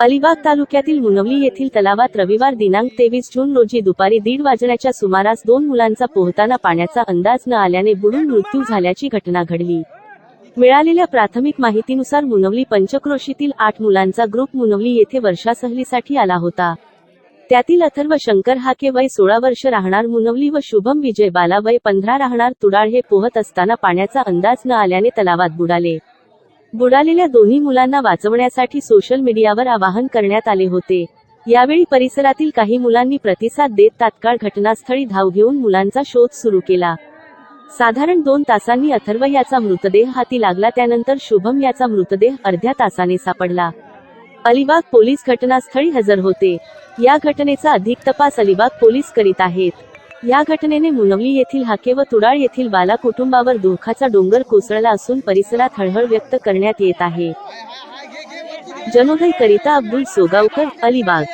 अलिबाग तालुक्यातील मुनवली येथील तलावात रविवार दिनांक तेवीस जून रोजी दुपारी दीड वाजण्याच्या सुमारास दोन मुलांचा पोहताना पाण्याचा अंदाज न आल्याने बुडून मृत्यू झाल्याची घटना घडली. मिळालेल्या प्राथमिक माहितीनुसार मुनवली पंचक्रोशीतील आठ मुलांचा ग्रुप मुनवली येथे वर्षा सहलीसाठी आला होता. त्यातील अथर्व शंकर हाके वय सोळा वर्ष राहणार मुनवली व शुभम विजय बाला वय पंधरा राहणार तुडाळ हे पोहत असताना पाण्याचा अंदाज न आल्याने तलावात बुडाले. बुडालेल्या दोन्ही मुलांना वाचवण्यासाठी सोशल मीडियावर आवाहन करण्यात आले होते. यावेळी परिसरातील काही मुलांनी प्रतिसाद देत तात्काळ घटनास्थळी धाव घेऊन मुलांचा शोध सुरू केला. साधारण दोन तासांनी अथर्व याचा मृतदेह हाती लागला त्यानंतर शुभम याचा मृतदेह अर्ध्या तासाने सापडला. अलिबाग पोलीस घटनास्थळी हजर होते. या घटनेचा अधिक तपास अलिबाग पोलीस करीत आहेत. या घटनेने मुलवली येथील हाके व तुडाळ येथील बाला कुटुंबावर दुःखाचा डोंगर कोसळला असून परिसरात हळहळ व्यक्त करण्यात येत आहे. जनोदय करिता अब्दुल सोगावकर अलिबाग.